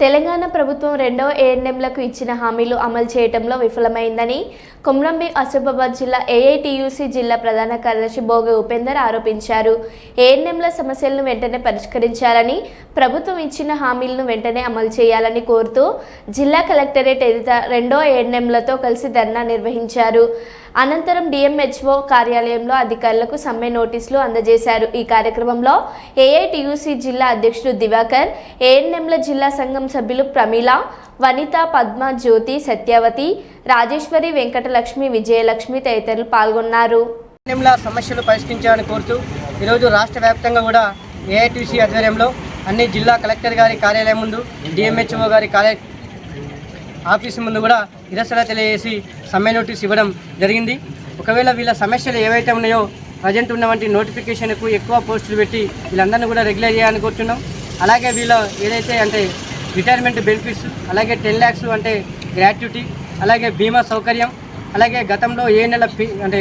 తెలంగాణ ప్రభుత్వం రెండవ ఏఎన్ఎంలకు ఇచ్చిన హామీలు అమలు చేయడంలో విఫలమైందని కొమ్రంబి ఆసిఫాబాద్ జిల్లా ఏఐటియూసీ జిల్లా ప్రధాన కార్యదర్శి భోగి ఉపేందర్ ఆరోపించారు. ఏఎన్ఎంల సమస్యలను వెంటనే పరిష్కరించాలని ప్రభుత్వం ఇచ్చిన హామీలను వెంటనే అమలు చేయాలని కోరుతూ జిల్లా కలెక్టరేట్ ఎదుట రెండో ఏఎన్ఎంలతో కలిసి ధర్నా నిర్వహించారు. అనంతరం డిఎంహెచ్ఓ కార్యాలయంలో అధికారులకు సమ్మె నోటీసులు అందజేశారు. ఈ కార్యక్రమంలో ఏఐటియుసి జిల్లా అధ్యక్షుడు దివాకర్ ఏఎన్ఎంల జిల్లా సంఘం సభ్యులు ప్రమీల వనిత పద్మ జ్యోతి సత్యవతి రాజేశ్వరి వెంకటలక్ష్మి విజయలక్ష్మి తదితరులు పాల్గొన్నారు. సమస్యలు పరిష్కరించాలని కోరుతూ ఈరోజు రాష్ట్ర వ్యాప్తంగా కూడా ఏఐటీసీ ఆధ్వర్యంలో అన్ని జిల్లా కలెక్టర్ గారి కార్యాలయం ముందు డిఎంహెచ్ఓ గారి కార్య ఆఫీసు ముందు కూడా నిరసన తెలియజేసి సమ్మె నోటీస్ ఇవ్వడం జరిగింది. ఒకవేళ వీళ్ళ సమస్యలు ఏవైతే ఉన్నాయో ప్రజెంట్ ఉన్నటువంటి నోటిఫికేషన్కు ఎక్కువ పోస్టులు పెట్టి వీళ్ళందరినీ కూడా రెగ్యులర్ చేయాలని కోరుతున్నాం అలాగే వీళ్ళ ఏదైతే అంటే రిటైర్మెంట్ బెనిఫిట్స్ అలాగే టెన్ ల్యాక్స్ అంటే గ్రాట్యుటీ అలాగే బీమా సౌకర్యం అలాగే గతంలో ఏ నెల పి అంటే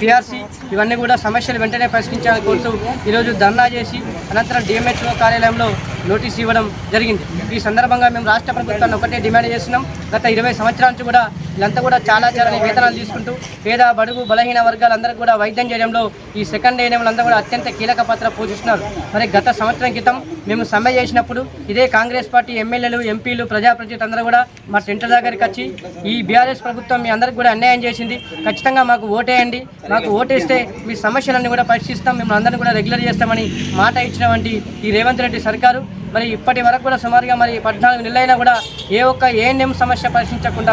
పిఆర్సీ ఇవన్నీ కూడా సమస్యలు వెంటనే పరిష్కరించాలని కోరుతూ ఈరోజు ధర్నా చేసి అనంతరం డిఎంహెచ్ఓ కార్యాలయంలో నోటీస్ ఇవ్వడం జరిగింది. ఈ సందర్భంగా మేము రాష్ట్ర ప్రభుత్వాన్ని ఒకటే డిమాండ్ చేస్తున్నాం. గత ఇరవై సంవత్సరాల నుంచి కూడా వీళ్ళంతా కూడా చాలా చాలా వేతనాలు తీసుకుంటూ పేద బడుగు బలహీన వర్గాలందరూ కూడా వైద్యం చేయడంలో ఈ సెకండ్ ఏఎన్ఎంలందరూ కూడా అత్యంత కీలక పాత్ర పోషిస్తున్నారు. మరి గత సంవత్సరం క్రితం మేము సమ్మె చేసినప్పుడు ఇదే కాంగ్రెస్ పార్టీ ఎమ్మెల్యేలు ఎంపీలు ప్రజాప్రతినిధులు అందరూ కూడా మా టెంట్ల దగ్గరికి వచ్చి ఈ బీఆర్ఎస్ ప్రభుత్వం మీ అందరికి కూడా అన్యాయం చేసింది. ఖచ్చితంగా మాకు ఓటేయండి. మాకు ఓటేస్తే మీ సమస్యలన్నీ కూడా పరిశీలిస్తాం. మిమ్మల్ని అందరినీ కూడా రెగ్యులర్ చేస్తామని మాట ఇచ్చినటువంటి ఈ రేవంత్ రెడ్డి సర్కారు. మరి ఇప్పటి వరకు కూడా సుమారుగా మరి పద్నాలుగు నెలలైనా కూడా ఏ ఒక్క ఏఎన్ఎం సమస్య పరిశీలించకుండా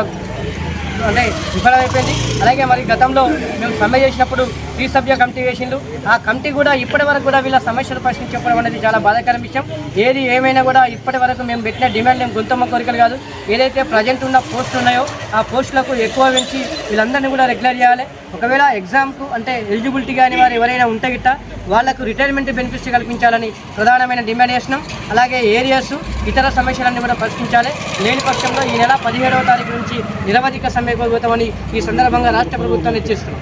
అంటే విఫలమైపోయింది. అలాగే మరి గతంలో మేము సమ్మె చేసినప్పుడు సభ్య కమిటీ వేసిండు. ఆ కమిటీ కూడా ఇప్పటి వరకు కూడా వీళ్ళ సమస్యలు పరిశీలించకపోవడం అనేది చాలా బాధాకరం విషయం. ఏది ఏమైనా కూడా ఇప్పటి వరకు మేము పెట్టిన డిమాండ్ ఏం గుంతమ్మ కోరికలు కాదు. ఏదైతే ప్రజెంట్ ఉన్న పోస్టులు ఉన్నాయో ఆ పోస్టులకు ఎక్కువ పెంచి వీళ్ళందరినీ కూడా రెగ్యులర్ చేయాలి. ఒకవేళ ఎగ్జామ్కు అంటే ఎలిజిబిలిటీ కానీ వారు ఎవరైనా ఉంటే గిట్ట వాళ్ళకు రిటైర్మెంట్ బెనిఫిట్స్ కల్పించాలని ప్రధానమైన డిమాండ్ చేసినాం. అలాగే ఏరియాస్ ఇతర సమస్యలన్నీ కూడా పరిష్కరించాలి. లేని పక్షంలో ఈ నెల పదిహేడవ తారీఖు నుంచి నిరవధిక సమ్మె పోతామని ఈ సందర్భంగా రాష్ట్ర ప్రభుత్వాన్ని హెచ్చరిస్తున్నాం.